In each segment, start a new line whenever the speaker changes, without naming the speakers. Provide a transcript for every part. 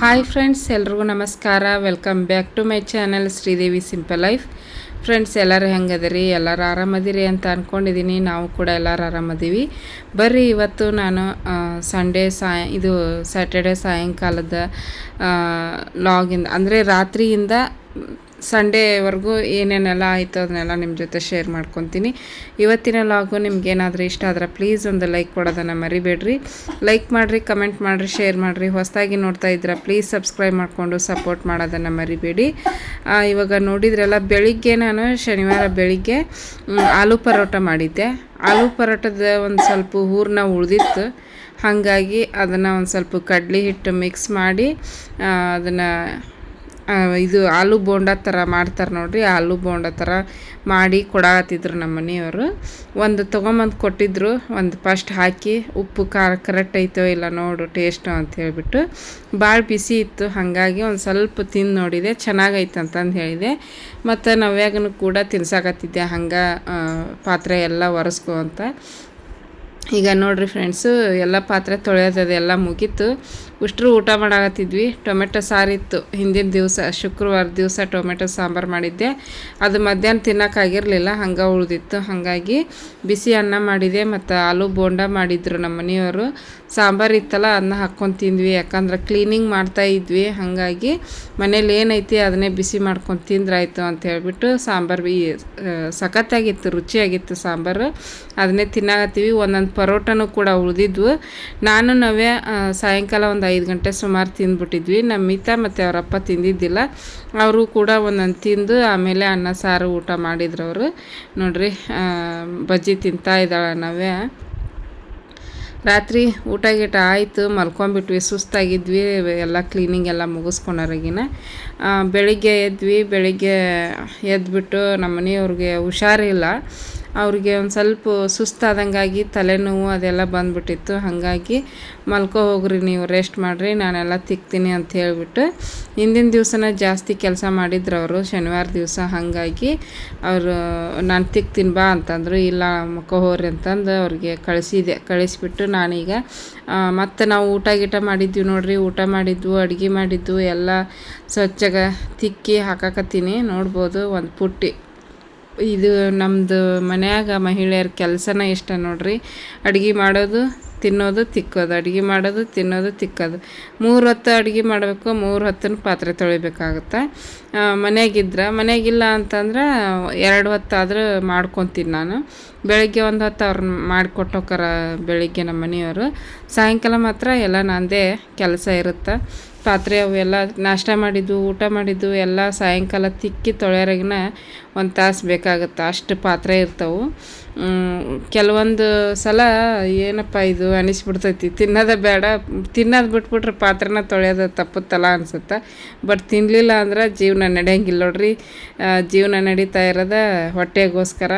Hi friends ಎಲ್ರಿಗೂ ನಮಸ್ಕಾರ. Welcome back to my channel Sridevi simple life friends ಎಲ್ಲರೂ ಹೆಂಗದಿರಿ? ಎಲ್ಲರೂ ಆರಾಮದಿರಿ ಅಂತ ಅಂದ್ಕೊಂಡಿದ್ದೀನಿ ನಾವು ಕೂಡ ಎಲ್ಲರೂ ಆರಾಮದೀವಿ. ಬರ್ರಿ, ಇವತ್ತು ನಾನು ಸಂಡೇ ಸಾಯ, ಇದು ಸ್ಯಾಟರ್ಡೆ ಸಾಯಂಕಾಲದ ಲಾಗಿಂದ ಅಂದರೆ ರಾತ್ರಿಯಿಂದ ಸಂಡೇವರೆಗೂ ಏನೇನೆಲ್ಲ ಆಯಿತು ಅದನ್ನೆಲ್ಲ ನಿಮ್ಮ ಜೊತೆ ಶೇರ್ ಮಾಡ್ಕೊತೀನಿ. ಇವತ್ತಿನ ಲಾಗು ನಿಮ್ಗೆ ಏನಾದರೂ ಇಷ್ಟ ಆದ್ರೆ ಪ್ಲೀಸ್ ಒಂದು ಲೈಕ್ ಕೊಡೋದನ್ನು ಮರಿಬೇಡ್ರಿ. ಲೈಕ್ ಮಾಡಿರಿ ಕಮೆಂಟ್ ಮಾಡಿರಿ ಶೇರ್ ಮಾಡಿರಿ. ಹೊಸದಾಗಿ ನೋಡ್ತಾ ಇದ್ರೆ ಪ್ಲೀಸ್ ಸಬ್ಸ್ಕ್ರೈಬ್ ಮಾಡಿಕೊಂಡು ಸಪೋರ್ಟ್ ಮಾಡೋದನ್ನು ಮರಿಬೇಡಿ. ಇವಾಗ ನೋಡಿದ್ರೆಲ್ಲ, ಬೆಳಿಗ್ಗೆ ನಾನು ಶನಿವಾರ ಬೆಳಿಗ್ಗೆ ಆಲೂ ಪರೋಟ ಮಾಡಿದ್ದೆ. ಆಲೂ ಪರೋಟದ ಒಂದು ಸ್ವಲ್ಪ ಹೂರನ್ನ ಉಳಿದಿತ್ತು. ಹಾಗಾಗಿ ಅದನ್ನು ಒಂದು ಸ್ವಲ್ಪ ಕಡ್ಲೆ ಹಿಟ್ಟು ಮಿಕ್ಸ್ ಮಾಡಿ ಅದನ್ನು ಇದು ಆಲೂ ಬೋಂಡ ಥರ ಮಾಡ್ತಾರೆ ನೋಡಿರಿ, ಆಲೂ ಬೋಂಡ ಥರ ಮಾಡಿ ಕೊಡಾಕತ್ತಿದ್ರು ನಮ್ಮ ಮನೆಯವರು. ಒಂದು ತೊಗೊಂಬಂದು ಕೊಟ್ಟಿದ್ರು, ಒಂದು ಫಸ್ಟ್ ಹಾಕಿ, ಉಪ್ಪು, ಖಾರ ಕರೆಕ್ಟ್ ಐತೋ ಇಲ್ಲ ನೋಡು ಟೇಸ್ಟು ಅಂತ ಹೇಳಿಬಿಟ್ಟು. ಭಾಳ ಬಿಸಿ ಇತ್ತು, ಹಾಗಾಗಿ ಒಂದು ಸ್ವಲ್ಪ ತಿಂದು ನೋಡಿದೆ, ಚೆನ್ನಾಗೈತೆ ಅಂತಂದು ಹೇಳಿದೆ. ಮತ್ತು ನವ್ಯಾಗನು ಕೂಡ ತಿನ್ಸಾಕತ್ತಿದ್ದೆ, ಹಂಗೆ ಪಾತ್ರೆ ಎಲ್ಲ ಒರೆಸ್ಕೊ ಅಂತ. ಈಗ ನೋಡಿರಿ ಫ್ರೆಂಡ್ಸು ಎಲ್ಲ ಪಾತ್ರೆ ತೊಳೆಯೋದು ಅದೆಲ್ಲ ಮುಗೀತು. ಉಷ್ಟ್ರು ಊಟ ಮಾಡಾಕತ್ತಿದ್ವಿ. ಟೊಮೆಟೊ ಸಾರಿತ್ತು ಹಿಂದಿನ ದಿವಸ, ಶುಕ್ರವಾರ ದಿವಸ ಟೊಮೆಟೊ ಸಾಂಬಾರು ಮಾಡಿದ್ದೆ. ಅದು ಮಧ್ಯಾಹ್ನ ತಿನ್ನೋಕ್ಕಾಗಿರಲಿಲ್ಲ ಹಂಗೆ ಉಳಿದಿತ್ತು. ಹಾಗಾಗಿ ಬಿಸಿ ಅನ್ನ ಮಾಡಿದೆ ಮತ್ತು ಆಲೂ ಬೋಂಡ ಮಾಡಿದ್ರು ನಮ್ಮ ಮನೆಯವರು. ಸಾಂಬಾರು ಇತ್ತಲ್ಲ ಅದನ್ನ ಹಾಕ್ಕೊಂಡು ತಿಂದ್ವಿ. ಯಾಕಂದ್ರೆ ಕ್ಲೀನಿಂಗ್ ಮಾಡ್ತಾ ಇದ್ವಿ. ಹಾಗಾಗಿ ಮನೇಲಿ ಏನೈತಿ ಅದನ್ನೇ ಬಿಸಿ ಮಾಡ್ಕೊಂಡು ತಿಂದ್ರಾಯ್ತು ಅಂತ ಹೇಳಿಬಿಟ್ಟು ಸಾಂಬಾರು ಬಿ ಸಖತ್ತಾಗಿತ್ತು, ರುಚಿಯಾಗಿತ್ತು ಸಾಂಬಾರು. ಅದನ್ನೇ ತಿನ್ನಾಕತ್ತೀವಿ. ಒಂದೊಂದು ಪರೋಟನೂ ಕೂಡ ಉಳಿದಿದ್ವು. ನಾನು ನಾವೇ ಸಾಯಂಕಾಲ ಒಂದು ಐದು ಗಂಟೆ ಸುಮಾರು ತಿಂದ್ಬಿಟ್ಟಿದ್ವಿ. ನಮ್ಮ ಮಿತ ಮತ್ತು ಅವರಪ್ಪ ತಿಂದಿದ್ದಿಲ್ಲ. ಅವರು ಕೂಡ ಒಂದೊಂದು ತಿಂದು ಆಮೇಲೆ ಅನ್ನ, ಸಾರು, ಊಟ ಮಾಡಿದ್ರು ಅವರು. ನೋಡ್ರಿ ಬಜ್ಜಿ ತಿಂತಾ ಇದ್ದಾಳೆ ನಾವೇ ರಾತ್ರಿ ಊಟ ಗೀಟ ಆಯಿತು ಮಲ್ಕೊಂಬಿಟ್ವಿ ಸುಸ್ತಾಗಿದ್ವಿ, ಎಲ್ಲ ಕ್ಲೀನಿಂಗ್ ಎಲ್ಲ ಮುಗಿಸ್ಕೊಂಡಾರಗಿನ. ಬೆಳಿಗ್ಗೆ ಎದ್ವಿ. ಬೆಳಿಗ್ಗೆ ಎದ್ಬಿಟ್ಟು ನಮ್ಮ ಮನೆಯವ್ರಿಗೆ ಹುಷಾರಿಲ್ಲ. ಅವ್ರಿಗೆ ಒಂದು ಸ್ವಲ್ಪ ಸುಸ್ತಾದಂಗಾಗಿ ತಲೆನೋವು ಅದೆಲ್ಲ ಬಂದ್ಬಿಟ್ಟಿತ್ತು. ಹಾಗಾಗಿ ಮಲ್ಕೋ ಹೋಗ್ರಿ, ನೀವು ರೆಸ್ಟ್ ಮಾಡಿರಿ, ನಾನೆಲ್ಲ ತಿಕ್ತೀನಿ ಅಂತ ಹೇಳಿಬಿಟ್ಟು ಹಿಂದಿನ ದಿವಸನ ಜಾಸ್ತಿ ಕೆಲಸ ಮಾಡಿದ್ರು ಅವರು. ಶನಿವಾರ ದಿವಸ ಹಾಗಾಗಿ ಅವರು, ನಾನು ತಿಕ್ತೀನಿ ಬಾ ಅಂತಂದರು. ಇಲ್ಲ ಮಕ್ಕೋ ಹೋಗ್ರಿ ಅಂತಂದು ಅವ್ರಿಗೆ ಕಳಿಸಿದೆ. ಕಳಿಸಿಬಿಟ್ಟು ನಾನೀಗ ಮತ್ತು ನಾವು ಊಟ ಗೀಟ ಮಾಡಿದ್ವಿ ನೋಡಿರಿ. ಊಟ ಮಾಡಿದ್ವು, ಅಡುಗೆ ಮಾಡಿದ್ದು ಎಲ್ಲ ಸ್ವಚ್ಛಗೆ ತಿಕ್ಕಿ ಹಾಕಾಕತ್ತೀನಿ. ನೋಡ್ಬೋದು ಒಂದು ಪುಟ್ಟಿ. ಇದು ನಮ್ಮದು ಮನ್ಯಾಗ ಮಹಿಳೆಯರ ಕೆಲಸನ ಇಷ್ಟ ನೋಡ್ರಿ. ಅಡುಗೆ ಮಾಡೋದು ತಿನ್ನೋದು ತಿಕ್ಕೋದು, ಅಡುಗೆ ಮಾಡೋದು ತಿನ್ನೋದು ತಿಕ್ಕೋದು. ಮೂರು ಹೊತ್ತು ಅಡುಗೆ ಮಾಡಬೇಕು, ಮೂರು ಹೊತ್ತಿನ ಪಾತ್ರೆ ತೊಳಿಬೇಕಾಗುತ್ತೆ. ಮನೆಯಾಗಿದ್ರೆ, ಮನೆಯಾಗಿಲ್ಲ ಅಂತಂದ್ರೆ ಎರಡು ಹೊತ್ತಾದರೂ ಮಾಡ್ಕೊತೀನಿ ನಾನು. ಬೆಳಗ್ಗೆ ಒಂದು ಹೊತ್ತು ಅವ್ರನ್ನ ಮಾಡಿಕೊಟ್ಟೋಕಾರ ಬೆಳಿಗ್ಗೆ ನಮ್ಮ ಮನೆಯವರು. ಸಾಯಂಕಾಲ ಮಾತ್ರ ಎಲ್ಲ ನಂದೇ ಕೆಲಸ ಇರುತ್ತೆ. ಪಾತ್ರೆ ಅವೆಲ್ಲ ನಾಷ್ಟ ಮಾಡಿದ್ದು, ಊಟ ಮಾಡಿದ್ದು, ಎಲ್ಲ ಸಾಯಂಕಾಲ ತಿಕ್ಕಿ ತೊಳೆಯೋರಿಗಿನ ಒಂದು ತಾಸು ಬೇಕಾಗುತ್ತೆ. ಅಷ್ಟು ಪಾತ್ರೆ ಇರ್ತವೆ. ಕೆಲವೊಂದು ಸಲ ಏನಪ್ಪ ಇದು ಅನಿಸ್ಬಿಡ್ತೈತಿ. ತಿನ್ನೋದೇ ಬೇಡ. ತಿನ್ನೋದು ಬಿಟ್ಬಿಟ್ರೆ ಪಾತ್ರೆನ ತೊಳೆಯೋದು ತಪ್ಪುತ್ತಲ್ಲ ಅನಿಸುತ್ತೆ. ಬಟ್ ತಿನ್ನಲಿಲ್ಲ ಅಂದ್ರೆ ಜೀವನ ನಡೆಯಂಗಿಲ್ಲ ನೋಡ್ರಿ. ಜೀವನ ನಡೀತಾ ಇರೋದ ಹೊಟ್ಟೆಗೋಸ್ಕರ,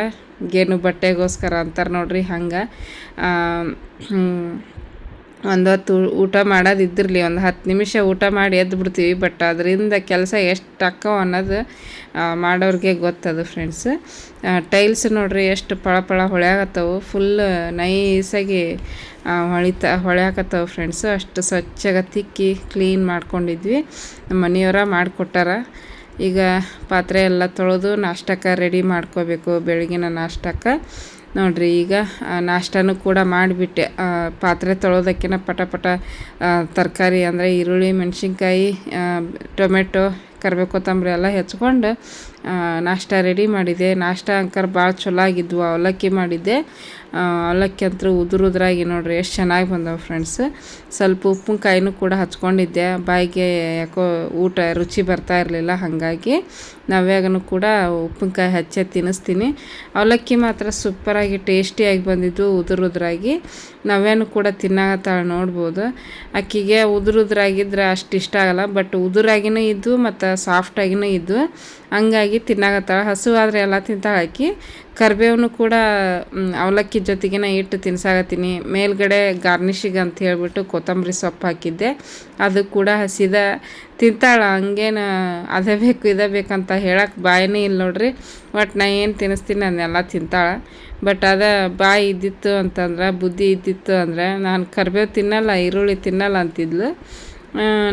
ಗೇನು ಬಟ್ಟೆಗೋಸ್ಕರ ಅಂತಾರೆ ನೋಡ್ರಿ ಹಂಗೆ. ಒಂದು ಹೊತ್ತು ಊಟ ಮಾಡೋದಿದ್ದಿರಲಿ, ಒಂದು ಹತ್ತು ನಿಮಿಷ ಊಟ ಮಾಡಿ ಎದ್ದು ಬಿಡ್ತೀವಿ. ಬಟ್ ಅದರಿಂದ ಕೆಲಸ ಎಷ್ಟು ಅಕ್ಕವ ಅನ್ನೋದು ಮಾಡೋರಿಗೆ ಗೊತ್ತದು ಫ್ರೆಂಡ್ಸ್ ಟೈಲ್ಸ್ ನೋಡ್ರಿ ಎಷ್ಟು ಪಳ ಪಳ ಹೊಳ್ಯಾಕತ್ತವು. ಫುಲ್ ನೈಸಾಗಿ ಹೊಳಿತಾ, ಹೊಳ್ಯಾಕತ್ತವು ಫ್ರೆಂಡ್ಸು ಅಷ್ಟು ಸ್ವಚ್ಛಗೆ ತಿಕ್ಕಿ ಕ್ಲೀನ್ ಮಾಡ್ಕೊಂಡಿದ್ವಿ. ನಮ್ಮ ಮನೆಯವರ ಮಾಡಿಕೊಟ್ಟಾರ. ಈಗ ಪಾತ್ರೆ ಎಲ್ಲ ತೊಳೆದು ನಾಷ್ಟಕ್ಕೆ ರೆಡಿ ಮಾಡ್ಕೋಬೇಕು, ಬೆಳಗಿನ ನಾಷ್ಟಕ್ಕೆ. ನೋಡಿರಿ, ಈಗ ನಾಷ್ಟನೂ ಕೂಡ ಮಾಡಿಬಿಟ್ಟೆ. ಪಾತ್ರೆ ತೊಳೋದಕ್ಕಿಂತ ಪಟ ಪಟ ತರಕಾರಿ ಅಂದರೆ ಈರುಳ್ಳಿ, ಮೆಣಸಿನ್ಕಾಯಿ ಟೊಮೆಟೊ ಕರಿಬೇವು ಕೊತ್ತಂಬರಿ ಎಲ್ಲ ಹೆಚ್ಕೊಂಡು ನಾಷ್ಟ ರೆಡಿ ಮಾಡಿದೆ. ನಾಷ್ಟ ಅಂಕರ್ ಭಾಳ ಚಲೋ ಆಗಿದ್ವು ಅವಲಕ್ಕಿ ಮಾಡಿದ್ದೆ. ಅವಲಕ್ಕಿ ಅಂತೂ ಉದುರು ಉದುರಾಗಿ ನೋಡ್ರಿ, ಎಷ್ಟು ಚೆನ್ನಾಗಿ ಬಂದವು ಫ್ರೆಂಡ್ಸ್. ಸ್ವಲ್ಪ ಉಪ್ಪಿನಕಾಯಿನೂ ಕೂಡ ಹಚ್ಕೊಂಡಿದ್ದೆ. ಬಾಯಿಗೆ ಯಾಕೋ ಊಟ ರುಚಿ ಬರ್ತಾ ಇರಲಿಲ್ಲ, ಹಾಗಾಗಿ. ನವ್ಯಾಗನು ಕೂಡ ಉಪ್ಪಿನಕಾಯಿ ಹಚ್ಚೆ ತಿನ್ನಿಸ್ತೀನಿ. ಅವಲಕ್ಕಿ ಮಾತ್ರ ಸೂಪರಾಗಿ ಟೇಸ್ಟಿಯಾಗಿ ಬಂದಿದ್ದು ಉದುರುದ್ರಾಗಿ ನವ್ಯಾನು ಕೂಡ ತಿನ್ನಾಗತ್ತಾಳೆ ನೋಡ್ಬೋದು. ಅಕ್ಕಿಗೆ ಉದುರುದ್ರಾಗಿದ್ರೆ ಅಷ್ಟು ಇಷ್ಟ ಆಗಲ್ಲ, ಬಟ್ ಉದುರಾಗಿನೂ ಇದ್ದು ಮತ್ತು ಸಾಫ್ಟಾಗಿನೂ ಇದ್ದು ಹಂಗಾಗಿ ತಿನ್ನಾಗತ್ತಾಳೆ ಹಸು ಆದರೆ ಎಲ್ಲ ತಿಂತಾಳೆ ಅಕ್ಕಿ. ಕರಿಬೇವನು ಕೂಡ ಅವಲಕ್ಕಿ ಜೊತೆಗಿನ ಇಟ್ಟು ತಿನ್ಸಾಗತ್ತೀನಿ ಮೇಲ್ಗಡೆ ಗಾರ್ನಿಷಿಗೆ ಅಂತ ಹೇಳಿಬಿಟ್ಟು ಕೊತ್ತಂಬರಿ ಸೊಪ್ಪು ಹಾಕಿದ್ದೆ. ಅದು ಕೂಡ ಹಸಿದ ತಿಂತಾಳೆ, ಹಂಗೇನು ಅದೇ ಬೇಕು, ಇದೇ ಬೇಕಂತ ಹೇಳಕ್ಕೆ ಬಾಯಿನೇ ಇಲ್ಲ ನೋಡ್ರಿ. ಬಟ್ ನಾ ಏನು ತಿನ್ನಿಸ್ತೀನಿ ಅದನ್ನೆಲ್ಲ ತಿಂತಾಳೆ. ಬಟ್ ಅದ ಬಾಯಿ ಇದ್ದಿತ್ತು ಅಂತಂದ್ರೆ, ಬುದ್ಧಿ ಇದ್ದಿತ್ತು ಅಂದರೆ ನಾನು ಕರ್ಬೇವು ತಿನ್ನಲ್ಲ, ಈರುಳ್ಳಿ ತಿನ್ನಲ್ಲ ಅಂತಿದ್ಲು.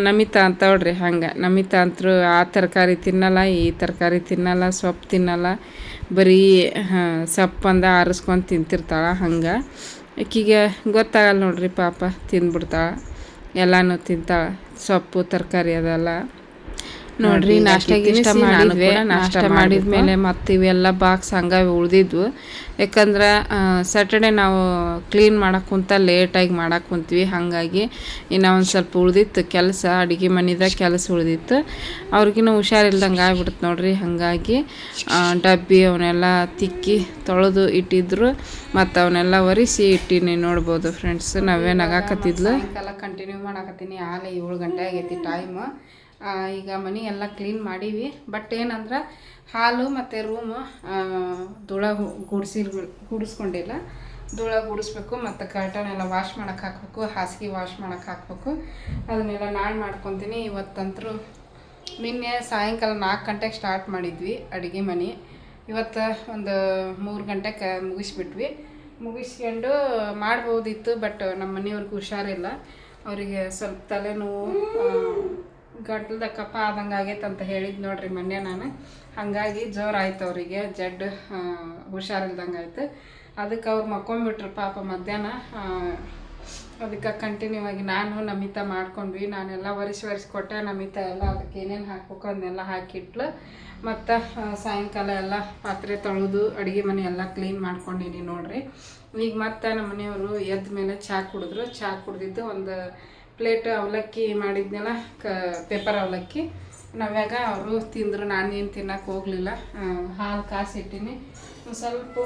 ನಮಿತಾ ಅಂತ ನೋಡ್ರಿ ಹಂಗೆ. ನಮಿತಾ ಅಂತರು ಆ ತರಕಾರಿ ತಿನ್ನಲ್ಲ, ಈ ತರಕಾರಿ ತಿನ್ನಲ್ಲ, ಸೊಪ್ಪು ತಿನ್ನಲ್ಲ. ಬರೀ ಸೊಪ್ಪಂದ ಆರಿಸ್ಕೊಂಡು ತಿಂತಿರ್ತಾಳೆ ಹಂಗೆ. ಆಕಿಗೆ ಗೊತ್ತಾಗಲ್ಲ ನೋಡ್ರಿ ಪಾಪ ತಿಂದ್ಬಿಡ್ತಾಳೆ, ಎಲ್ಲನೂ ತಿಂತಾಳೆ. ಸೊಪ್ಪು ತರಕಾರಿ ಅದೆಲ್ಲ. ನೋಡ್ರಿ ನಾಷ್ಟ ಗಿಷ್ಟ ಮಾಡಿದ್ವಿ. ನಾಷ್ಟ ಮಾಡಿದ್ಮೇಲೆ ಮತ್ತೆ ಇವೆಲ್ಲ ಬಾಕ್ಸ್ ಹಂಗ ಉಳ್ದಿದ್ವು. ಯಾಕಂದ್ರೆ ಸ್ಯಾಟರ್ಡೆ ನಾವು ಕ್ಲೀನ್ ಮಾಡೋಕೆ ಕುಂತ ಲೇಟಾಗಿ ಮಾಡಕ್ಕೆ ಕುಂತೀವಿ. ಹಾಗಾಗಿ ಇನ್ನು ಒಂದು ಸ್ವಲ್ಪ ಉಳಿದಿತ್ತು ಕೆಲಸ, ಅಡುಗೆ ಮನೆದಾಗ ಕೆಲಸ ಉಳ್ದಿತ್ತು. ಅವ್ರಿಗಿನ್ನೂ ಹುಷಾರಿಲ್ದಂಗೆ ಆಗ್ಬಿಡ್ತು ನೋಡ್ರಿ. ಹಾಗಾಗಿ ಡಬ್ಬಿ ಅವನ್ನೆಲ್ಲ ತಿಕ್ಕಿ ತೊಳೆದು ಇಟ್ಟಿದ್ರು. ಮತ್ತು ಅವನ್ನೆಲ್ಲ ಒರೆಸಿ ಇಟ್ಟಿನಿ ನೋಡ್ಬೋದು ಫ್ರೆಂಡ್ಸ್ ನಾವೇನು ಆಗಾಕತ್ತಿದ್ಲು ಸಾಯಂಕಾಲ ಕಂಟಿನ್ಯೂ ಮಾಡಾಕತ್ತೀನಿ. ಆಲೆ ಏಳು ಗಂಟೆ ಆಗೈತಿ ಟೈಮ್ ಈಗ ಮನೆ ಎಲ್ಲ ಕ್ಲೀನ್ ಮಾಡೀವಿ. ಬಟ್ ಏನಂದ್ರೆ ಹಾಲು ಮತ್ತು ರೂಮು ಧೂಳ ಗುಡಿಸಿ ಗುಡಿಸ್ಕೊಂಡಿಲ್ಲ. ಧೂಳ ಗುಡಿಸ್ಬೇಕು ಮತ್ತು ಕರ್ಟನ್ ಎಲ್ಲ ವಾಶ್ ಮಾಡೋಕ್ಕೆ ಹಾಕ್ಬೇಕು, ಹಾಸಿಗೆ ವಾಶ್ ಮಾಡೋಕ್ಕೆ ಹಾಕ್ಬೇಕು. ಅದನ್ನೆಲ್ಲ ನಾಳೆ ಮಾಡ್ಕೊತೀನಿ. ಇವತ್ತಂತರೂ ನಿನ್ನೆ ಸಾಯಂಕಾಲ ನಾಲ್ಕು ಗಂಟೆಗೆ ಸ್ಟಾರ್ಟ್ ಮಾಡಿದ್ವಿ ಅಡುಗೆ ಮನೆ. ಇವತ್ತು ಒಂದು ಮೂರು ಗಂಟೆಗೆ ಮುಗಿಸ್ಬಿಟ್ವಿ. ಮುಗಿಸ್ಕೊಂಡು ಮಾಡ್ಬೋದಿತ್ತು, ಬಟ್ ನಮ್ಮ ಮನೆಯವ್ರಿಗೆ ಹುಷಾರಿಲ್ಲ. ಅವರಿಗೆ ಸ್ವಲ್ಪ ತಲೆನೋವು ಗಂಟ್ಲದ ಕಫ ಆದಂಗೆ ಆಗೈತೆ ಅಂತ ಹೇಳಿದ್ ನೋಡ್ರಿ ಮೊನ್ನೆ ನಾನು. ಹಾಗಾಗಿ ಜೋರು ಅವರಿಗೆ, ಜಡ್ ಹುಷಾರಿಲ್ದಂಗೆ ಆಯ್ತು. ಅದಕ್ಕೆ ಅವ್ರು ಮಕ್ಕೊಂಬಿಟ್ರು ಪಾಪ ಮಧ್ಯಾಹ್ನ. ಅದಕ್ಕೆ ಕಂಟಿನ್ಯೂ ಆಗಿ ನಾನು ನಮಿತ ಮಾಡ್ಕೊಂಡ್ವಿ. ನಾನೆಲ್ಲ ಒರೆಸಿ ಒರೆಸಿ ಕೊಟ್ಟೆ, ನಮಿತ ಎಲ್ಲ ಅದಕ್ಕೆ ಏನೇನು ಹಾಕ್ಬೇಕು ಅದನ್ನೆಲ್ಲ ಹಾಕಿಟ್ಲು. ಮತ್ತು ಸಾಯಂಕಾಲ ಎಲ್ಲ ಪಾತ್ರೆ ತೊಳೆದು, ಅಡುಗೆ ಮನೆ ಎಲ್ಲ ಕ್ಲೀನ್ ಮಾಡ್ಕೊಂಡಿನಿ ನೋಡ್ರಿ. ಈಗ ಮತ್ತೆ ನಮ್ಮ ಮನೆಯವರು ಎದ್ದ ಮೇಲೆ ಚಹಾ ಕುಡಿದ್ರು. ಚಹಾ ಕುಡ್ದಿದ್ದು ಒಂದು ಪ್ಲೇಟ್ ಅವಲಕ್ಕಿ ಮಾಡಿದ್ನಲ್ಲ, ಕ, ಪೇಪರ್ ಅವಲಕ್ಕಿ. ನಾವ್ಯಾಗ ಅವರು ತಿಂದರು ನಾನೇನು ತಿನ್ನಕ್ಕೆ ಹೋಗಲಿಲ್ಲ. ಹಾಲು ಕಾಸಿಟ್ಟಿನಿ. ಒಂದು ಸ್ವಲ್ಪ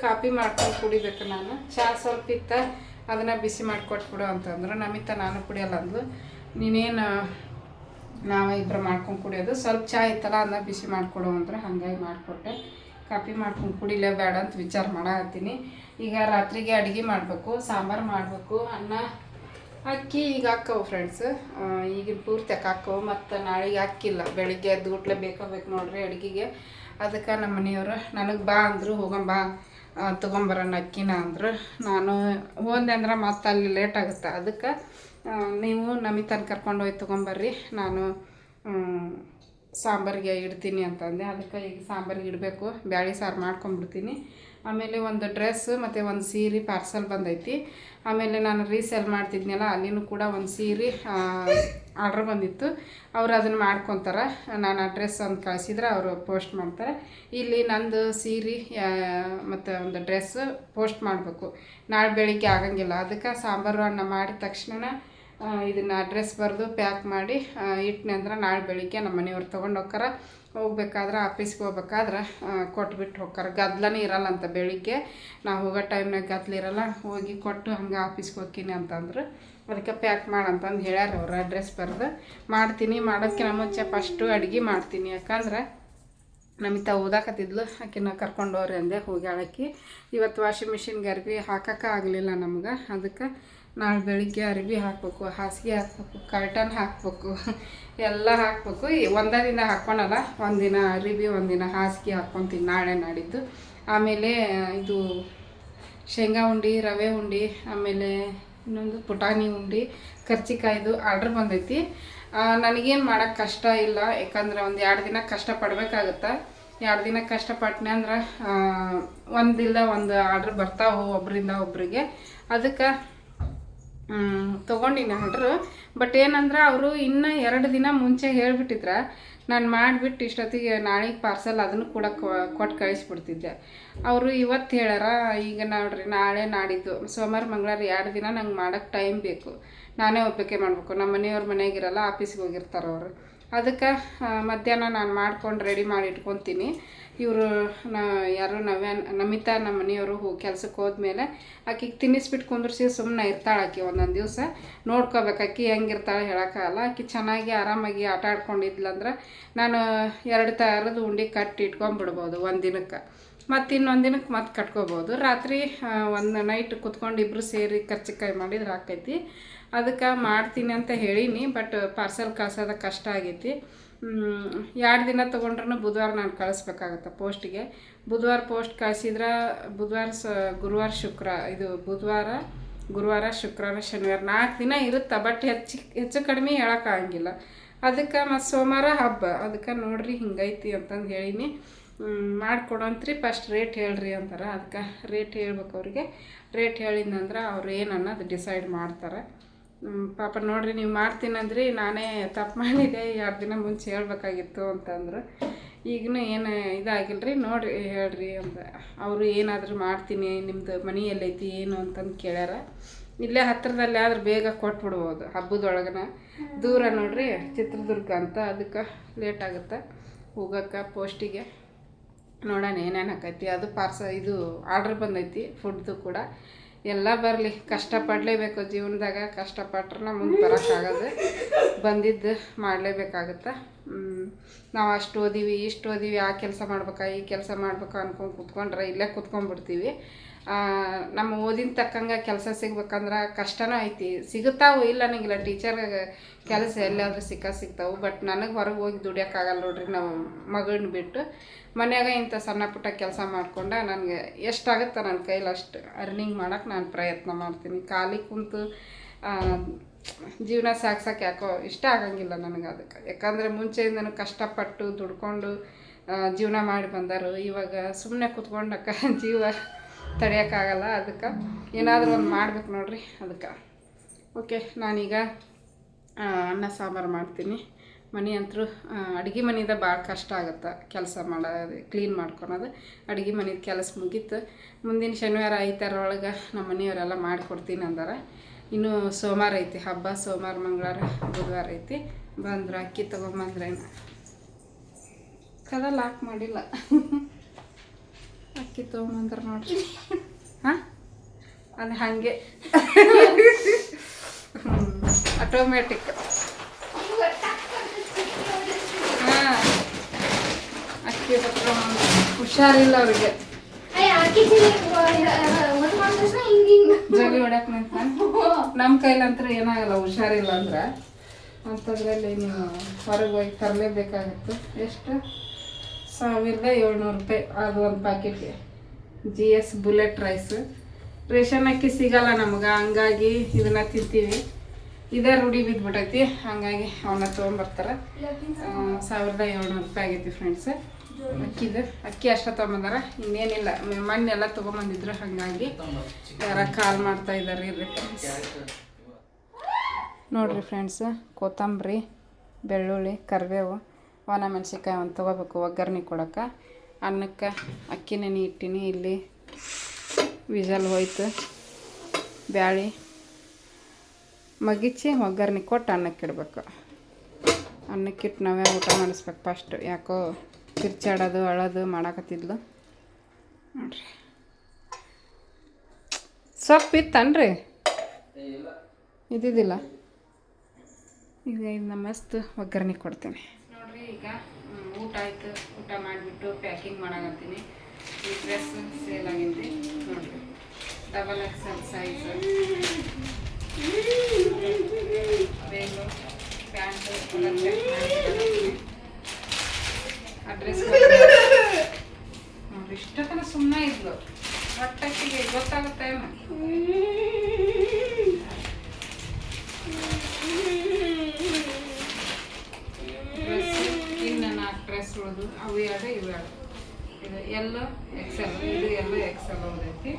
ಕಾಪಿ ಮಾಡ್ಕೊಂಡು ಕುಡಿಬೇಕು ನಾನು. ಚಹಾ ಸ್ವಲ್ಪ ಇತ್ತ, ಅದನ್ನು ಬಿಸಿ ಮಾಡಿಕೊಟ್ಬಿಡು ಅಂತಂದ್ರು. ನಮಿತ ನಾನು ಕುಡಿಯಲ್ಲ ಅಂದ್ಲು. ನೀನೇನು ನಾವು ಇಬ್ಬರು ಮಾಡ್ಕೊಂಡು ಕುಡಿಯೋದು? ಸ್ವಲ್ಪ ಚಹಾ ಇತ್ತಲ್ಲ, ಅದನ್ನ ಬಿಸಿ ಮಾಡಿಕೊಡು ಅಂದ್ರೆ. ಹಾಗಾಗಿ ಮಾಡಿಕೊಟ್ಟೆ. ಕಾಪಿ ಮಾಡ್ಕೊಂಡು ಕುಡಿಲೇ ಬೇಡ ಅಂತ ವಿಚಾರ ಮಾಡತ್ತೀನಿ ಈಗ ರಾತ್ರಿಗೆ ಅಡುಗೆ ಮಾಡಬೇಕು, ಸಾಂಬಾರು ಮಾಡಬೇಕು, ಅನ್ನ ಅಕ್ಕಿ ಈಗ ಹಾಕ್ಕವು ಫ್ರೆಂಡ್ಸ್ ಈಗಿನ ಪೂರ್ತಿ ಹಾಕವು ಮತ್ತು ನಾಳೆಗೆ ಹಾಕಿಲ್ಲ. ಬೆಳಿಗ್ಗೆ ಎದ್ದು ಗುಟ್ಲೆ ಬೇಕಾಗ್ಬೇಕು ನೋಡ್ರಿ ಅಡುಗೆಗೆ. ಅದಕ್ಕೆ ನಮ್ಮ ಮನೆಯವರು, ನನಗೆ ಬಾ ಅಂದರು ಹೋಗಂಬ ತೊಗೊಂಬರೋಣ ಅಕ್ಕಿನ ಅಂದರು. ನಾನು ಹೋದೆ ಅಂದ್ರೆ ಮತ್ತೆ ಅಲ್ಲಿ ಲೇಟ್ ಆಗುತ್ತೆ? ಅದಕ್ಕೆ ನೀವು ನಮಿತನ ಕರ್ಕೊಂಡು ಹೋಗಿ ತೊಗೊಂಬರ್ರಿ. ನಾನು ಸಾಂಬಾರಿಗೆ ಇಡ್ತೀನಿ ಅಂತಂದೆ ಅದಕ್ಕೆ ಈಗ ಸಾಂಬಾರಿಗೆ ಇಡಬೇಕು. ಬ್ಯಾಳಿ ಸಾರು ಮಾಡ್ಕೊಂಬಿಡ್ತೀನಿ. ಆಮೇಲೆ ಒಂದು ಡ್ರೆಸ್ ಮತ್ತು ಒಂದು ಸೀರೆ ಪಾರ್ಸಲ್ ಬಂದೈತಿ. ಆಮೇಲೆ ನಾನು ರೀಸೇಲ್ ಮಾಡ್ತಿದ್ನಲ್ಲ, ಅಲ್ಲಿನೂ ಕೂಡ ಒಂದು ಸೀರೆ ಆರ್ಡ್ರ್ ಬಂದಿತ್ತು. ಅವ್ರು ಅದನ್ನು ಮಾಡ್ಕೊತಾರೆ. ನಾನು ಅಡ್ರೆಸ್ ಅಂತ ಕಳಿಸಿದ್ರೆ ಅವರು ಪೋಸ್ಟ್ ಮಾಡ್ತಾರೆ. ಇಲ್ಲಿ ನಂದು ಸೀರೆ ಮತ್ತು ಒಂದು ಡ್ರೆಸ್ ಪೋಸ್ಟ್ ಮಾಡಬೇಕು. ನಾಳೆ ಬೆಳಿಗ್ಗೆ ಆಗಂಗಿಲ್ಲ. ಅದಕ್ಕೆ ಸಾಂಬಾರು ಅನ್ನ ಮಾಡಿದ ತಕ್ಷಣ ಇದನ್ನು ಅಡ್ರೆಸ್ ಬರೆದು ಪ್ಯಾಕ್ ಮಾಡಿ ಇಟ್ನಿ ಅಂದ್ರೆ ನಾಳೆ ಬೆಳಿಗ್ಗೆ ನಮ್ಮ ಮನೆಯವ್ರು ತೊಗೊಂಡು ಹೋಗ್ತಾರ ಹೋಗ್ಬೇಕಾದ್ರೆ ಆಫೀಸ್ಗೆ ಹೋಗ್ಬೇಕಾದ್ರೆ ಕೊಟ್ಬಿಟ್ಟು ಹೋಗ್ತಾರೆ ಗದ್ಲನೇ ಇರಲ್ಲ ಅಂತ ಬೆಳಿಗ್ಗೆ. ನಾವು ಹೋಗೋ ಟೈಮ್ನಾಗ ಗದ್ಲ ಇರಲ್ಲ. ಹೋಗಿ ಕೊಟ್ಟು ಹಂಗೆ ಆಫೀಸ್ಗೆ ಹೋಗ್ತೀನಿ ಅಂತಂದ್ರು. ಅದಕ್ಕೆ ಪ್ಯಾಕ್ ಮಾಡಂತಂದು ಹೇಳ್ಯಾರ ಅವ್ರು ಅಡ್ರೆಸ್ ಬರೆದು. ಮಾಡ್ತೀನಿ ಮಾಡೋದಕ್ಕಿಂತ ಮುಂಚೆ ಫಸ್ಟು ಅಡುಗೆ ಮಾಡ್ತೀನಿ. ಯಾಕಂದ್ರೆ ನಮಿತಾ ಓದಾಕತ್ತಿದ್ಲು. ಆಕಿನ ಕರ್ಕೊಂಡು ಅಂದೆ ಅಂದೆ ಹೋಗ್ಯಾಳಕ್ಕಿ ಇವತ್ತು ವಾಷಿಂಗ್ ಮಿಷಿನ್ಗೆ ಅರ್ಬಿ ಹಾಕಕ್ಕೆ ಆಗಲಿಲ್ಲ ನಮ್ಗೆ. ಅದಕ್ಕೆ ನಾಳೆ ಬೆಳಿಗ್ಗೆ ಅರಿವಿ ಹಾಕ್ಬೇಕು, ಹಾಸಿಗೆ ಹಾಕ್ಬೇಕು ಕರ್ಟನ್ ಹಾಕ್ಬೇಕು, ಎಲ್ಲ ಹಾಕ್ಬೇಕು. ಒಂದೇ ದಿನ ಹಾಕ್ಕೊಳಲ್ಲ, ಒಂದಿನ ಅರಿವಿ, ಒಂದಿನ ಹಾಸಿಗೆ ಹಾಕ್ಕೊತೀನಿ ನಾಳೆ ನಾಡಿದ್ದು. ಆಮೇಲೆ ಇದು ಶೇಂಗಾ ಉಂಡೆ, ರವೆ ಉಂಡೆ, ಆಮೇಲೆ ಇನ್ನೊಂದು ಪುಟಾಣಿ ಉಂಡೆ, ಕರ್ಚಿಕಾಯ್ದು ಆರ್ಡ್ರ್ ಬಂದೈತಿ. ನನಗೇನು ಮಾಡೋಕ್ಕೆ ಕಷ್ಟ ಇಲ್ಲ, ಯಾಕಂದ್ರೆ ಒಂದು ಎರಡು ದಿನ ಕಷ್ಟಪಡ್ಬೇಕಾಗತ್ತೆ ಎರಡು ದಿನ ಕಷ್ಟಪಟ್ಟನೆ ಅಂದ್ರೆ ಒಂದಿಲ್ಲ ಒಂದು ಆರ್ಡ್ರ್ ಬರ್ತಾವೆ ಒಬ್ಬರಿಂದ ಒಬ್ಬರಿಗೆ ಅದಕ್ಕೆ ತೊಗೊಂಡಿನಿ ಆರ್ಡ್ರು ಬಟ್ ಏನಂದ್ರೆ ಅವರು ಇನ್ನೂ ಎರಡು ದಿನ ಮುಂಚೆ ಹೇಳಿಬಿಟ್ಟಿದ್ರ, ನಾನು ಮಾಡಿಬಿಟ್ಟು ಇಷ್ಟೊತ್ತಿಗೆ ನಾಳೆಗೆ ಪಾರ್ಸಲ್ ಅದನ್ನು ಕೂಡ ಕೊಟ್ಟು ಕಳಿಸ್ಬಿಡ್ತಿದ್ದೆ. ಅವರು ಇವತ್ತು ಹೇಳಾರ ಈಗ ನೋಡ್ರಿ ನಾಳೆ ನಾಡಿದ್ದು, ಸೋಮವಾರ, ಮಂಗಳವಾರ ಎರಡು ದಿನ ನಂಗೆ ಮಾಡೋಕ್ಕೆ ಟೈಮ್ ಬೇಕು. ನಾನೇ ಒಬ್ಬಕ್ಕೆ ಮಾಡಬೇಕು. ನಮ್ಮ ಮನೆಯವ್ರ ಮನೆಯಾಗಿರಲ್ಲ ಆಫೀಸ್ಗೆ ಹೋಗಿರ್ತಾರೆ ಅವರು. ಅದಕ್ಕೆ ಮಧ್ಯಾಹ್ನ ನಾನು ಮಾಡ್ಕೊಂಡು ರೆಡಿ ಮಾಡಿ ಇಟ್ಕೊತೀನಿ. ಇವರು, ನಾ ಯಾರು ನವ್ಯ, ನಮಿತಾ ನಮ್ಮ ಮನೆಯವರು ಹೋ ಕೆಲ್ಸಕ್ಕೆ ಹೋದ್ಮೇಲೆ ಆಕಿಗೆ ತಿನ್ನಿಸ್ಬಿಟ್ಟು ಕುಂದ್ರಿಸಿ ಸುಮ್ಮನೆ ಇರ್ತಾಳೆ ಆಕಿ ಒಂದೊಂದು ದಿವಸ. ನೋಡ್ಕೋಬೇಕು, ಆಕಿ ಹೆಂಗಿರ್ತಾಳೆ ಹೇಳೋಕ್ಕಾಗಲ್ಲ. ಆಕಿ ಚೆನ್ನಾಗಿ ಆರಾಮಾಗಿ ಆಟ ಆಡ್ಕೊಂಡಿದ್ಲಂದ್ರೆ ನಾನು ಎರಡು ಥರದ ಉಂಡೆ ಕಟ್ಟಿ ಇಟ್ಕೊಂಡ್ಬಿಡ್ಬೋದು ಒಂದು ದಿನಕ್ಕೆ. ಮತ್ತು ಇನ್ನೊಂದು ದಿನಕ್ಕೆ ಮತ್ತೆ ಕಟ್ಕೋಬೋದು. ರಾತ್ರಿ ಒಂದು ನೈಟ್ ಕುತ್ಕೊಂಡು ಇಬ್ಬರು ಸೇರಿ ಕರ್ಚಿಕಾಯಿ ಮಾಡಿದ್ರೆ ಆಕೈತಿ. ಅದಕ್ಕೆ ಮಾಡ್ತೀನಿ ಅಂತ ಹೇಳೀನಿ, ಬಟ್ ಪಾರ್ಸಲ್ ಕಳ್ಸೋದು ಕಷ್ಟ ಆಗೈತಿ. ಎರಡು ದಿನ ತೊಗೊಂಡ್ರೂ ಬುಧವಾರ ನಾನು ಕಳಿಸ್ಬೇಕಾಗತ್ತೆ ಪೋಸ್ಟಿಗೆ. ಬುಧವಾರ ಪೋಸ್ಟ್ ಕಳಿಸಿದ್ರೆ ಬುಧವಾರ ಸ, ಗುರುವಾರ ಶುಕ್ರ, ಇದು ಬುಧವಾರ, ಗುರುವಾರ, ಶುಕ್ರವಾರ, ಶನಿವಾರ ನಾಲ್ಕು ದಿನ ಇರುತ್ತೆ? ಬಟ್ ಹೆಚ್ಚು ಹೆಚ್ಚು ಕಡಿಮೆ ಹೇಳೋಕ್ಕಾಗಂಗಿಲ್ಲ. ಅದಕ್ಕೆ ಮತ್ತು ಸೋಮವಾರ ಹಬ್ಬ. ಅದಕ್ಕೆ ನೋಡ್ರಿ ಹಿಂಗೈತಿ ಅಂತಂದು ಹೇಳೀನಿ. ಮಾಡ್ಕೊಡೋಂತ್ರಿ ಫಸ್ಟ್ ರೇಟ್ ಹೇಳ್ರಿ ಅಂತಾರೆ. ಅದಕ್ಕೆ ರೇಟ್ ಹೇಳ್ಬೇಕು ಅವ್ರಿಗೆ. ರೇಟ್ ಹೇಳಿದ್ನಂದ್ರೆ ಅವ್ರು ಏನು ಅನ್ನೋದು ಡಿಸೈಡ್ ಮಾಡ್ತಾರೆ. ಪಾಪ ನೋಡ್ರಿ, ನೀವು ಮಾಡ್ತೀನಂದ್ರಿ, ನಾನೇ ತಪ್ಪು ಮಾಡಿದೆ, ಎರಡು ದಿನ ಮುಂಚೆ ಹೇಳ್ಬೇಕಾಗಿತ್ತು ಅಂತಂದ್ರು. ಈಗನೂ ಏನು ಇದಾಗಿಲ್ಲರಿ ನೋಡಿ ಹೇಳ್ರಿ ಅಂತ. ಅವರು ಏನಾದರೂ ಮಾಡ್ತೀನಿ ನಿಮ್ಮದು ಮನೆಯಲ್ಲೈತಿ ಏನು ಅಂತಂದು ಕೇಳ್ಯಾರ. ಇಲ್ಲೇ ಹತ್ತಿರದಲ್ಲಿ ಆದ್ರೆ ಬೇಗ ಕೊಟ್ಬಿಡ್ಬೋದು, ಹಬ್ಬದೊಳಗನ. ದೂರ ನೋಡ್ರಿ, ಚಿತ್ರದುರ್ಗ ಅಂತ, ಅದಕ್ಕೆ ಲೇಟ್ ಆಗುತ್ತೆ. ಹೋಗಕ್ಕೆ ಪೋಸ್ಟಿಗೆ ನೋಡೋಣ ಏನೇನು ಹಾಕೈತಿ ಅದು ಪಾರ್ಸ ಇದು ಆರ್ಡ್ರ್ ಬಂದೈತಿ ಫುಡ್ದು ಕೂಡ. ಎಲ್ಲ ಬರಲಿ ಕಷ್ಟಪಡಲೇಬೇಕು ಜೀವನದಾಗ ಕಷ್ಟಪಟ್ರೆ ಮುಂದೆ ಬರೋಕ್ಕಾಗೋದು. ಬಂದಿದ್ದು ಮಾಡಲೇಬೇಕಾಗತ್ತೆ. ನಾವು ಅಷ್ಟು ಓದೀವಿ, ಇಷ್ಟು ಓದೀವಿ, ಆ ಕೆಲಸ ಮಾಡ್ಬೇಕಾ, ಈ ಕೆಲಸ ಮಾಡ್ಬೇಕಾ ಅನ್ಕೊಂಡು ಕುತ್ಕೊಂಡ್ರೆ ಇಲ್ಲೇ ಕುತ್ಕೊಂಡ್ಬಿಡ್ತೀವಿ. ನಮ್ಮ ಓದಿನ ತಕ್ಕಂಗೆ ಕೆಲಸ ಸಿಗ್ಬೇಕಂದ್ರೆ ಕಷ್ಟನೂ ಐತಿ. ಸಿಗುತ್ತಾವು ಇಲ್ಲ ನನಗಿಲ್ಲ ಟೀಚರ್ ಕೆಲಸ ಎಲ್ಲಾದರೂ ಸಿಕ್ಕ ಸಿಗ್ತಾವು. ಬಟ್ ನನಗೆ ಹೊರಗೆ ಹೋಗಿ ದುಡಿಯೋಕ್ಕಾಗಲ್ಲ ನೋಡ್ರಿ ನಾವು ಮಗಳನ್ನ ಬಿಟ್ಟು. ಮನ್ಯಾಗ ಇಂಥ ಸಣ್ಣ ಪುಟ್ಟ ಕೆಲಸ ಮಾಡ್ಕೊಂಡು ನನಗೆ ಎಷ್ಟಾಗುತ್ತೆ ನನ್ನ ಕೈಲಿ ಅಷ್ಟು ಅರ್ನಿಂಗ್ ಮಾಡೋಕೆ ನಾನು ಪ್ರಯತ್ನ ಮಾಡ್ತೀನಿ. ಖಾಲಿ ಕುಂತು ಜೀವನ ಸಾಗ್ಸಕ್ಕೆ ಯಾಕೋ ಇಷ್ಟ ಆಗಂಗಿಲ್ಲ ನನಗೆ ಅದಕ್ಕೆ. ಯಾಕಂದರೆ ಮುಂಚೆಯಿಂದನು ಕಷ್ಟಪಟ್ಟು ದುಡ್ಕೊಂಡು ಜೀವನ ಮಾಡಿ ಬಂದರು. ಇವಾಗ ಸುಮ್ಮನೆ ಕುತ್ಕೊಂಡಕ್ಕ ಜೀವ ತಡೆಯೋಕ್ಕಾಗಲ್ಲ ಅದಕ್ಕೆ. ಏನಾದರೂ ಒಂದು ಮಾಡ್ಬೇಕು ನೋಡ್ರಿ ಅದಕ್ಕೆ. ಓಕೆ, ನಾನೀಗ ಅನ್ನ ಸಾಂಬಾರು ಮಾಡ್ತೀನಿ. ಮನೆ ಅಂತರೂ ಅಡುಗೆ ಮನೆಯಿಂದ ಭಾಳ ಕಷ್ಟ ಆಗುತ್ತೆ ಕೆಲಸ ಮಾಡೋದು ಕ್ಲೀನ್ ಮಾಡ್ಕೊಳೋದು. ಅಡುಗೆ ಮನೆದು ಕೆಲಸ ಮುಗೀತು. ಮುಂದಿನ ಶನಿವಾರ ಐತಾರೊಳಗೆ ನಮ್ಮ ಮನೆಯವರೆಲ್ಲ ಮಾಡಿಕೊಡ್ತೀನಿ ಅಂದಾರೆ. ಇನ್ನು ಸೋಮವಾರ ಐತಿ ಹಬ್ಬ, ಸೋಮವಾರ, ಮಂಗಳವಾರ, ಬುಧವಾರ ಐತಿ. ಬಂದ್ರೆ ಅಕ್ಕಿ ತೊಗೊಂಬಂದ್ರೇನು ಕದ ಲಾಕ್ ಮಾಡಿಲ್ಲ. ಅಕ್ಕಿ ತೊಗೊಂಬಂದ್ರೆ ನೋಡ್ರಿ. ಹಾಂ? ಅದು ಹಾಗೆ. ಆಟೋಮ್ಯಾಟಿಕ್ ಹಾಂ. ಅಕ್ಕಿ ಹುಷಾರಿಲ್ಲ ಅವ್ರಿಗೆ. ಜೋಲಿ ಹೊಡ್ಯಾಕ ನಿಂತ ನಮ್ಮ ಕೈಲಂತ್ರ ಏನಾಗಲ್ಲ ಹುಷಾರಿಲ್ಲ ಅಂದ್ರೆ. ಅಂಥದ್ರಲ್ಲಿ ನೀವು ಹೊರಗೆ ಹೋಗಿ ತರಲೇಬೇಕಾಗಿತ್ತು. ಎಷ್ಟು? ಸಾವಿರದ ಏಳ್ನೂರು ರೂಪಾಯಿ ಅದು ಒಂದು ಪ್ಯಾಕೆಟ್ಗೆ G S bullet rice. Ration ಅಕ್ಕಿ ಸಿಗಲ್ಲ ನಮ್ಗೆ ಹಂಗಾಗಿ ಇದನ್ನ ತಿಂತೀವಿ. ಇದೇ ರೂಢಿ ಬಿದ್ದುಬಿಟ್ಟೈತಿ ಹಂಗಾಗಿ ಅವನ್ನ ತೊಗೊಂಡ್ಬರ್ತಾರೆ ಸಾವಿರದ ಏಳ್ನೂರು ರೂಪಾಯಿ ಆಗೈತಿ ಫ್ರೆಂಡ್ಸ್ ಅಕ್ಕಿದು. ಅಕ್ಕಿ ಅಷ್ಟ ತೊಗೊಂಬಂದಾರ. ಇನ್ನೇನಿಲ್ಲ. ಮಣ್ಣೆಲ್ಲ ತೊಗೊಂಬಂದಿದ್ರು ಹಾಗಾಗಿ ಯಾರ ಕಾಲ್ ಮಾಡ್ತಾ ಇದ್ದಾರೆ ಇರ್ರಿ ನೋಡ್ರಿ ಫ್ರೆಂಡ್ಸ್ ಕೊತ್ತಂಬರಿ, ಬೆಳ್ಳುಳ್ಳಿ, ಕರಿಬೇವು ಒಣ ಮೆಣಸಿನ್ಕಾಯಿ ಒಂದು ತೊಗೋಬೇಕು. ಒಗ್ಗರಣೆ ಕೊಡೋಕೆ ಅನ್ನಕ್ಕೆ ಅಕ್ಕಿ ನೆನೆ ಇಟ್ಟಿನಿ ಇಲ್ಲಿ ವಿಜಲ್ ಹೋಯ್ತು. ಬ್ಯಾಳಿ. ಮಗಿಚಿ ಒಗ್ಗರಣೆ ಕೊಟ್ಟು ಅನ್ನಕ್ಕೆ ಇಡಬೇಕು. ಅನ್ನಕ್ಕಿಟ್ಟು ನಾವೇ ಊಟ ಮಾಡಿಸ್ಬೇಕು ಫಸ್ಟ್ ಯಾಕೋ ಕಿರ್ಚಾಡೋದು, ಅಳೋದು ಮಾಡಾಕತ್ತಿದ್ಲು. ನೋಡ್ರಿ ಸೊಪ್ಪು ಇತ್ತನ್ರಿ? ಇದ್ದಿದ್ದಿಲ್ಲ. ಈಗ ಇದನ್ನ ಮಸ್ತ್ ಒಗ್ಗರಣೆ ಕೊಡ್ತೀನಿ. ನೋಡ್ರಿ, ಈಗ ಊಟ ಆಯಿತು. ಊಟ ಮಾಡಿಬಿಟ್ಟು ಪ್ಯಾಕಿಂಗ್ ಮಾಡಾಕತ್ತೀನಿ. ಈ ಡ್ರೆಸ್ ಸೇಲ್ ಆಗೈತಿ ನೋಡ್ರಿ. ಡಬಲ್ ಎಕ್ಸೆಲ್ ಸೈಜ್ ಪ್ಯಾಂಟು ಎಲ್ಲ ಚೆಕ್ ಅಡ್ರೆಸ್ ನೋಡ್ರಿ ಇಷ್ಟತನ ಸುಮ್ಮನೆ ಇದ್ಲು. ಹೊಟ್ಟಕ್ಕಿಗೆ ಗೊತ್ತಾಗುತ್ತೆ ಇನ್ನು ನಾಲ್ಕು ಡ್ರೆಸ್ ಉಳಿದು ಅವು ಎರಡು ಇವು ಎರಡು. ಇದು ಎಲ್ಲೋ ಎಕ್ಸೆಲ್ ಇದು ಎಲ್ಲೋ ಎಕ್ಸೆಲ್ ಉಳಿದೈತಿ.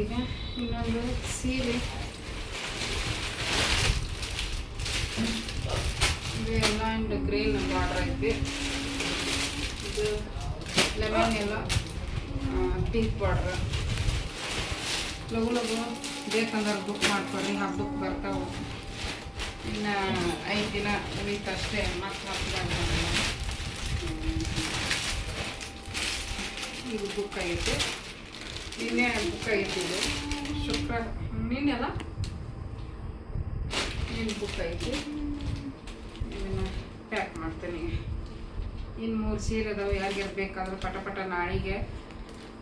ಈಗ ಇನ್ನೊಂದು ಸೀರೆ ಇದು ಎಲ್ಲ ಆ್ಯಂಡ್ ಗ್ರೀನ್ ಬಾರ್ಡ್ರ್ ಐತಿ ಇದು ಲೆಮನ್ ಎಲ್ಲ ಪಿಂಕ್ ಬಾರ್ಡ್ರ್ ಲಘು ಲಘು ಬೇಕಂದ್ರೆ ಬುಕ್ ಮಾಡ್ಕೊಡ್ರಿ ಹಬ್ಬಕ್ಕೆ ಬರ್ತಾವೆ ಇನ್ನು ಐದು ದಿನ ಉಳಿತು ಅಷ್ಟೇ ಮತ್ತೆ ಮತ್ತೆ ಇದು ಬುಕ್ ಆಗೈತೆ ನಿನ್ನೆ ಬುಕ್ ಆಗೈತಿ ಶುಕ್ರ ನಿನ್ನೆಲ್ಲ ನಿನ್ನ ಬುಕ್ ಐತಿ ಇದನ್ನು ಪ್ಯಾಕ್ ಮಾಡ್ತೀನಿ. ಇನ್ನು ಮೂರು ಸೀರೆ ಅದಾವೆ ಯಾರಿಗಾರು ಬೇಕಾದ್ರೆ ಪಟ ಪಟ ನಾಳೆಗೆ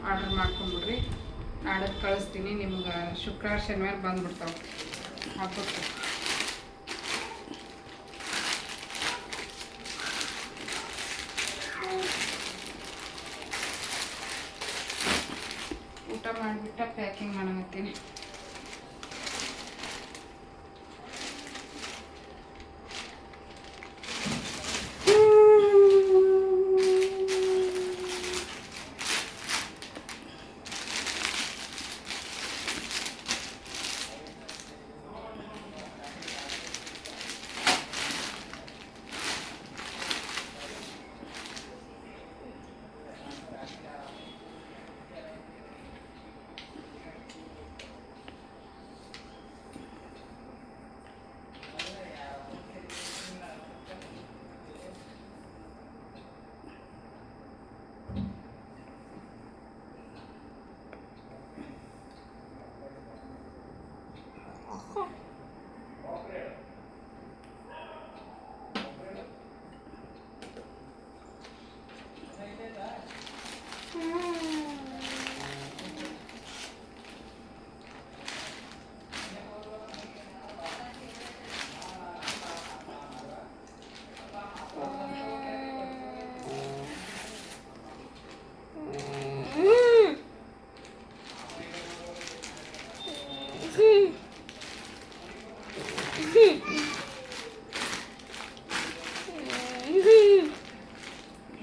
ಆರ್ಡರ್ ಮಾಡ್ಕೊಂಬಿಡ್ರಿ ನಾಳೆ ಕಳಿಸ್ತೀನಿ, ನಿಮ್ಗೆ ಶುಕ್ರವಾರ ಶನಿವಾರ ಬಂದ್ಬಿಡ್ತಾವೆ. ಹಬ್ಬಕ್ಕೆ ಊಟ ಮಾಡಿಬಿಟ್ಟ ಪ್ಯಾಕಿಂಗ್ ಮಾಡಕತ್ತೀನಿ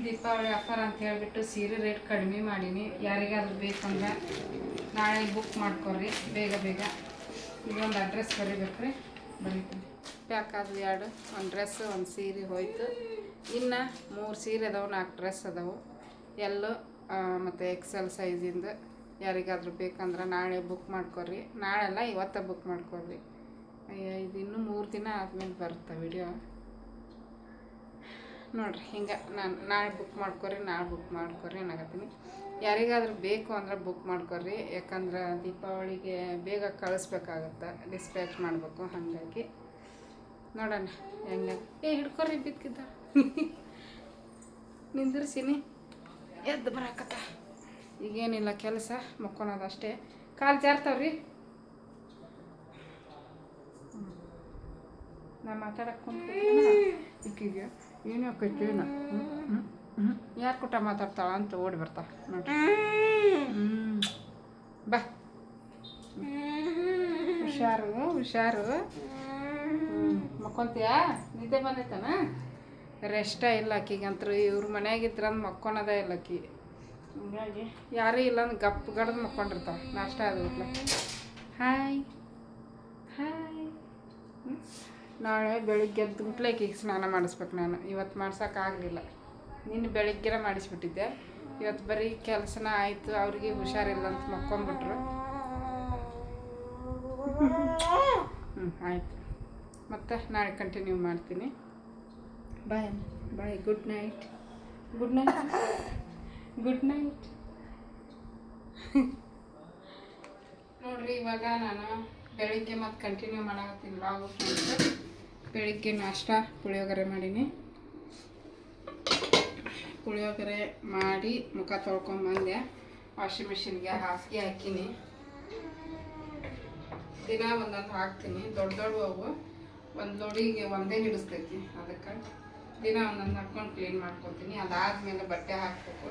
ದೀಪಾವಳಿ ಆಫರ್ ಅಂತ ಹೇಳ್ಬಿಟ್ಟು ಸೀರೆ ರೇಟ್ ಕಡಿಮೆ ಮಾಡೀನಿ. ಯಾರಿಗಾದ್ರೂ ಬೇಕಂದ್ರೆ ನಾಳೆ ಬುಕ್ ಮಾಡ್ಕೊರಿ ಬೇಗ ಬೇಗ. ಇದೊಂದು ಅಡ್ರೆಸ್ ಬರೀಬೇಕ್ರಿ. ಬರೀತೀನಿ. ಪ್ಯಾಕ್ ಆದ್ವು ಎರಡು, ಒಂದು ಡ್ರೆಸ್ ಒಂದು ಸೀರೆ ಹೋಯ್ತು. ಇನ್ನು ಮೂರು ಸೀರೆ ಅದಾವೆ, ನಾಲ್ಕು ಡ್ರೆಸ್ ಅದಾವೆ. ಎಲ್ಲು ಮತ್ತು ಎಕ್ಸೆಲ್ ಸೈಜಿಂದ ಯಾರಿಗಾದ್ರೂ ಬೇಕಂದ್ರೆ ನಾಳೆ ಬುಕ್ ಮಾಡ್ಕೊರಿ ನಾಳೆಲ್ಲ ಇವತ್ತ ಬುಕ್ ಮಾಡ್ಕೊರಿ ಇದು ಇನ್ನೂ ಮೂರು ದಿನ ಆದ್ಮೇಲೆ ಬರುತ್ತೆ ವಿಡಿಯೋ ನೋಡ್ರಿ, ಹಿಂಗೆ ನಾನು ನಾಳೆ ಬುಕ್ ಮಾಡ್ಕೊರಿ, ನಾಳೆ ಬುಕ್ ಮಾಡ್ಕೊರಿ ಅನ್ನಕತ್ತೀನಿ. ಯಾರಿಗಾದ್ರೂ ಬೇಕು ಅಂದ್ರೆ ಬುಕ್ ಮಾಡ್ಕೊರಿ, ಯಾಕಂದ್ರೆ ದೀಪಾವಳಿಗೆ ಬೇಗ ಕಳಿಸ್ಬೇಕಾಗತ್ತೆ ಡಿಸ್ಪ್ಯಾಚ್ ಮಾಡಬೇಕು ಹಾಗಾಗಿ. ನೋಡೋಣ, ಹೆಂಗೆ, ಏ ಹಿಡ್ಕೊರಿ ಬಿದ್ಕಿದ್ದ. ನಿಂದಿರ್ಸೀನಿ. ಎದ್ದು ಬರಾಕತ್ತ. ಈಗೇನಿಲ್ಲ ಕೆಲಸ, ಮಕ್ಕೊಳೋದು ಅಷ್ಟೇ. ಕಾಲು ಜಾರ್ತಾವ್ರಿ? ನಾ ಮಾತಾಡಕ್ಕೆ ಕುಂತ ಏನೋ ಕಟ್ಟೇನ ಯಾರು ಕೂಟ ಮಾತಾಡ್ತಾಳ ಅಂತ ಓಡಿ ಬರ್ತಾ. ನೋಡಿ. ಬಾ. ಹುಷಾರು ಹುಷಾರು. ಮಕ್ಕೊಂತೀಯ? ನಿದ್ದೆ ಬಂದೈತನ? ರೆಸ್ಟ ಇಲ್ಲ ಆಕಿಗಂತ್ರು ಇವ್ರ ಮನ್ಯಾಗಿದ್ರಂದು ಮಕ್ಕೊಳೋದೇ ಇಲ್ಲ ಆಕಿ. ಹಂಗಾಗಿ. ಯಾರೂ ಇಲ್ಲ ಅಂದ್ರೆ ಗಪ್ ಗಡ್ದು ಮಕ್ಕೊಂಡಿರ್ತಾವ ನಾಷ್ಟ ಅದು ಹಾಯ್ ಹಾಯ್. ನಾಳೆ ಬೆಳಿಗ್ಗೆ ಎದ್ದು ಗುಟ್ಲೆ ಕೇಕ್ ಸ್ನಾನ ಮಾಡಿಸ್ಬೇಕು ನಾನು. ಇವತ್ತು ಮಾಡ್ಸೋಕ್ಕಾಗಲಿಲ್ಲ ನಿನ್ನೆ ಬೆಳಿಗ್ಗೆನೇ ಮಾಡಿಸ್ಬಿಟ್ಟಿದ್ದೆ. ಇವತ್ತು ಬರೀ ಕೆಲಸನ ಆಯಿತು ಅವ್ರಿಗೆ ಹುಷಾರಿಲ್ಲ ಅಂತ ಮಕ್ಕೊಂಬಿಟ್ರು. ಹ್ಞೂ ಆಯಿತು. ಮತ್ತೆ ನಾಳೆ ಕಂಟಿನ್ಯೂ ಮಾಡ್ತೀನಿ. Bye bye good night good night good night ನೋಡ್ರಿ ಇವಾಗ ನಾನು ಬೆಳಿಗ್ಗೆ ಮತ್ತೆ ಕಂಟಿನ್ಯೂ ಮಾಡಕತ್ತೀನಿ. ಲಾಗು ಬೆಳಿಗ್ಗೆ ನಾಷ್ಟ, ಪುಳಿಯೋಗರೆ ಮಾಡೀನಿ. ಪುಳಿಯೋಗರೆ ಮಾಡಿ ಮುಖ ತೊಳ್ಕೊಂಬಂದೆ ವಾಷಿಂಗ್ ಮಿಷಿನ್ಗೆ ಹಾಸಿಗೆ ಹಾಕೀನಿ. ದಿನ ಒಂದೊಂದು ಹಾಕ್ತೀನಿ. ದೊಡ್ಡ ದೊಡ್ಡ ಅವು ಒಂದು ಲೋಡಿಗೆ ಒಂದೇ ಹಿಡಿಸ್ತೈತಿ ಅದಕ್ಕೆ. ದಿನ ಒಂದೊಂದು ಹಾಕ್ಕೊಂಡು ಕ್ಲೀನ್ ಮಾಡ್ಕೊತೀನಿ. ಅದಾದಮೇಲೆ ಬಟ್ಟೆ ಹಾಕಬೇಕು.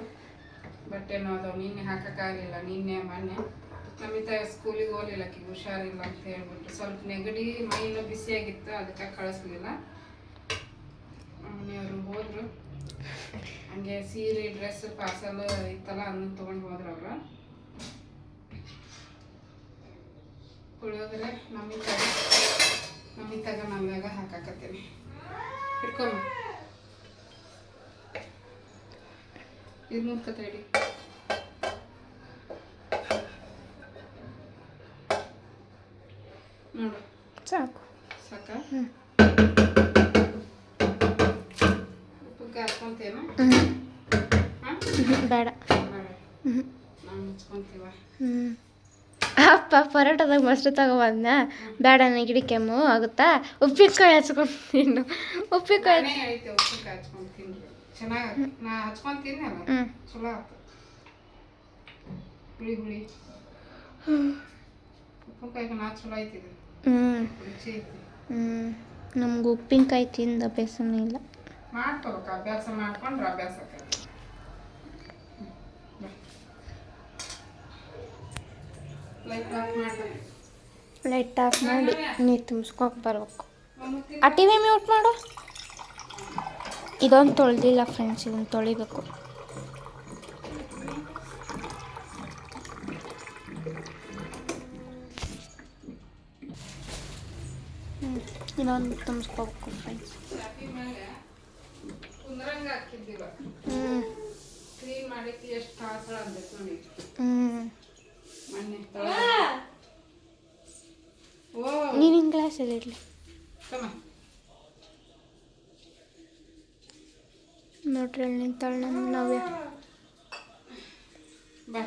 ಬಟ್ಟೆನೂ ಅದಾವೆ ನಿನ್ನೆ ಹಾಕೋಕ್ಕಾಗಲಿಲ್ಲ. ನಿನ್ನೆ ಮೊನ್ನೆ. ನಮಿತ ಸ್ಕೂಲಿಗೆ ಹೋಗಲಿಲ್ಲ ಆಕಿಗೆ, ಹುಷಾರಿಲ್ಲ ಅಂತ ಹೇಳ್ಬಿಟ್ಟು. ಸ್ವಲ್ಪ ನೆಗಡಿ, ಮೈನು ಬಿಸಿಯಾಗಿತ್ತು, ಅದಕ್ಕೆ ಕಳಿಸ್ಲಿಲ್ಲ. ಮನೆಯವರು ಹೋದರು. ಹಂಗೆ ಸೀರೆ ಡ್ರೆಸ್ ಪಾರ್ಸಲ್ ಇತ್ತಲ್ಲ, ಅದನ್ನ ತೊಗೊಂಡು ಹೋದ್ರು ಅವರು. ಪುಳಿಯೋಗರೆ ನಮ್ಮಿತಾಗ ನಮ್ಮಿತಾಗ ನಮ್ದಾಗ ಹಾಕಾಕತ್ತೀನಿ. ಇಟ್ಕೊಂಬ ಇದು ನೋಡ್ಕೊತ ಇಡಿ. ನೋಡು
ಸಾಕು.
ಸಾಕ? ಉಪ್ಪಕ್ಕೆ ಹಾಕ್ಕೊಂತೇನ
ಬೇಡ. ಅಪ್ಪ ಪರೋಟದಾಗ ಮೊಸರು ತಗೊಬಂದ ಬೇಡ ನೆಗಡಿ ಕೆಮ್ಮು ಆಗುತ್ತಾ? ಉಪ್ಪಿನಕಾಯಿ ಹಚ್ಕೊಂಡು ತಿನ್ನು ಉಪ್ಪಿನಕಾಯಿ
ಚೆನ್ನಾಗಿ ನಾ ಹಚ್ಕೊಂಡು ತಿನ್ನಲ್ಲ
ಹ್ಞೂ
ಚಲೋ ಆಯ್ತು ಹುಳಿ ಹುಳಿ. ಉಪ್ಪಿನಕಾಯಿಗೆ ನಾ ಚಲೋ ಐತಿದೆ
ಹ್ಞೂ ಹ್ಞೂ ನಮ್ಗೆ ಉಪ್ಪಿನಕಾಯಿ ತಿಂದ ಅಭ್ಯಾಸನೇ ಇಲ್ಲ.
ಮಾಡ್ಕೋಬೇಕು. ಅಭ್ಯಾಸ ಮಾಡ್ಕೊಂಡ್ರೆ ಅಭ್ಯಾಸ ಲೈಟ್ ಆಫ್
ಮಾಡಿ. ನೀರು ತುಂಬಿಸ್ಕೊಕ್ ಬರ್ಬೇಕು. ಆ ಟಿ ವಿ ಮ್ಯೂಟ್ ಮಾಡು. ಇದೊಂದು ತೊಳೆದಿಲ್ಲ ಫ್ರೆಂಡ್ಸ್ ಇದನ್ನು ತೊಳಿಬೇಕು. ಹ್ಞೂ
ಮೊನ್ನೆ ಓ
ನೀರಿನ ಗ್ಲಾಸಲ್ಲಿ ಇರಲಿ. ನೋಡ್ರಿ ಅಲ್ಲಿ ನಿಂತಾಳೆ ನಮ್ಮ ನವ್ಯ.
ಬಾ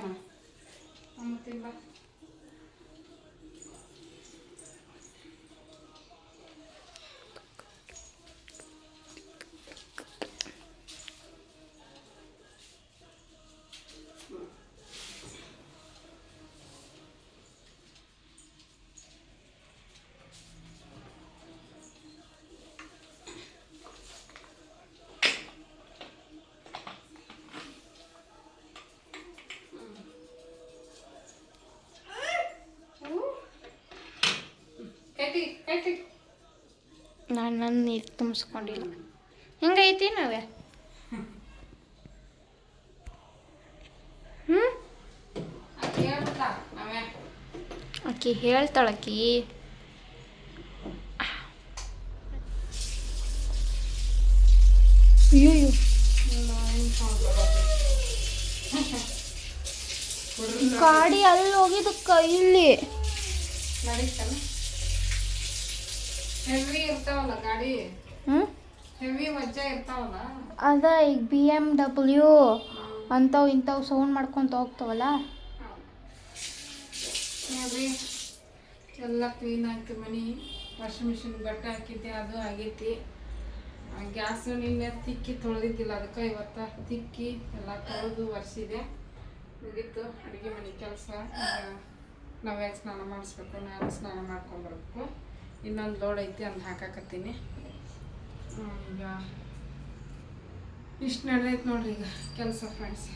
ನಾನು ನನ್ನ ನೀರು ತುಂಬಿಸ್ಕೊಂಡಿಲ್ಲ. ಹೆಂಗೈತಿ ನಾವೇ ಹ್ಞೂ ಆಕಿ ಹೇಳ್ತಾಳಕಿ ಅಯ್ಯೋ ಗಾಡಿ ಅಲ್ಲಿ ಹೋಗಿದ್ದಕ್ಕ ಇಲ್ಲಿ
ಹೆವಿ ಇರ್ತಾವಲ್ಲ ಗಾಡಿ?
ಹ್ಞೂ
ಹೆವಿ ಇರ್ತಾವಲ್ಲ?
ಅದ ಈಗ ಬಿ ಎಂ ಡಬ್ಲ್ಯೂ ಅಂಥವು ಇಂಥವು ಸೌಂಡ್ ಮಾಡ್ಕೊತ ಹೋಗ್ತಾವಲ್ಲ?
ನೋಡ್ರಿ ಎಲ್ಲ ಕ್ಲೀನ್ ಆಯ್ತು ಮನಿ. ವಾಷಿಂಗ್ ಮಿಷಿನ್ ಬಟ್ಟೆ ಹಾಕಿದ್ದೆ ಅದು ಆಗೈತಿ. ಗ್ಯಾಸ್ ನಿನ್ನೆ ತಿಕ್ಕಿ ತೊಳೆದಿದ್ದಿಲ್ಲ ಅದಕ್ಕೆ ಇವತ್ತು ತಿಕ್ಕಿ ಎಲ್ಲ ತೊಳೆದು ಒರೆಸಿದೆ. ಮುಗೀತು ಅಡುಗೆ ಮನೆ ಕೆಲಸ. ನಾವೇ ಸ್ನಾನ ಮಾಡಿಸ್ಬೇಕು ನಾನು ಸ್ನಾನ ಮಾಡ್ಕೊಂಬರ್ಬೇಕು ಇನ್ನೊಂದು ಲೋಡ್ ಐತಿ ಅಂತ ಹಾಕಾಕತ್ತೀನಿ. ಈಗ ಇಷ್ಟು ನಡೆದೈತೆ ನೋಡ್ರಿ ಈಗ ಕೆಲಸ ಫ್ರೆಂಡ್ಸ್